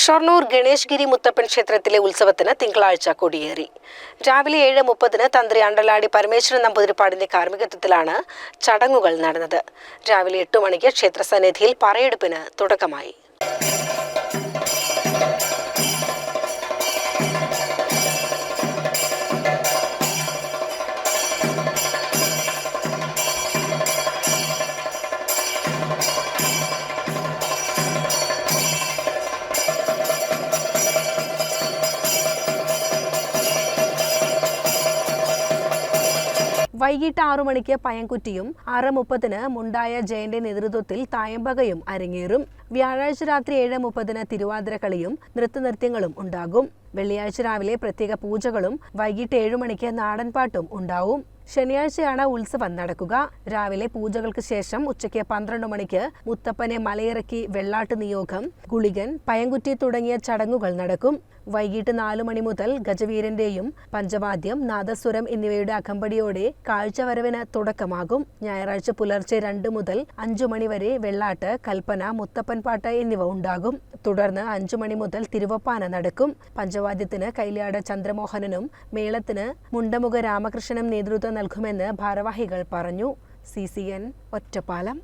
ഷൊർണൂർ ഗണേഷ്ഗിരി മുത്തപ്പൻ ക്ഷേത്രത്തിലെ ഉത്സവത്തിന് തിങ്കളാഴ്ച കൊടിയേറി. രാവിലെ ഏഴ് മുപ്പതിന് തന്ത്രി അണ്ടലാടി പരമേശ്വരൻ നമ്പൂതിരിപ്പാടിന്റെ കാർമ്മികത്വത്തിലാണ് ചടങ്ങുകൾ നടന്നത്. രാവിലെ എട്ട് മണിക്ക് ക്ഷേത്രസന്നിധിയിൽ പറയെടുപ്പിന് തുടക്കമായി. വൈകിട്ട് ആറു മണിക്ക് പയങ്കുറ്റിയും ആറ് മുപ്പതിന് മുണ്ടായ ജയന്റെ നേതൃത്വത്തിൽ തായമ്പകയും അരങ്ങേറും. വ്യാഴാഴ്ച രാത്രി ഏഴ് മുപ്പതിന് തിരുവാതിരക്കളിയും നൃത്തനൃത്യങ്ങളും ഉണ്ടാകും. വെള്ളിയാഴ്ച രാവിലെ പ്രത്യേക പൂജകളും വൈകിട്ട് ഏഴു മണിക്ക് നാടൻപാട്ടും ഉണ്ടാവും. ശനിയാഴ്ചയാണ് ഉത്സവം നടക്കുക. രാവിലെ പൂജകൾക്ക് ശേഷം ഉച്ചയ്ക്ക് പന്ത്രണ്ട് മണിക്ക് മുത്തപ്പനെ മലയിറക്കി വെള്ളാട്ട് നിയോഗം ഗുളികൻ പയങ്കുറ്റി തുടങ്ങിയ ചടങ്ങുകൾ നടക്കും. വൈകിട്ട് നാലു മണി മുതൽ ഗജവീരന്റെയും പഞ്ചവാദ്യം നാദസ്വരം എന്നിവയുടെ അകമ്പടിയോടെ കാഴ്ചവരവിന് തുടക്കമാകും. ഞായറാഴ്ച പുലർച്ചെ രണ്ട് മുതൽ അഞ്ചു മണിവരെ വെള്ളാട്ട് കൽപ്പന മുത്തപ്പൻ പാട്ട് എന്നിവ ഉണ്ടാകും. തുടർന്ന് അഞ്ചു മണി മുതൽ തിരുവപ്പാന നടക്കും. പഞ്ചവാദ്യത്തിന് കൈലാട ചന്ദ്രമോഹനനും മേളത്തിന് മുണ്ടമുഖ രാമകൃഷ്ണനും നേതൃത്വം നൽകുമെന്ന് ഭാരവാഹികൾ പറഞ്ഞു. C C N Ottapalam.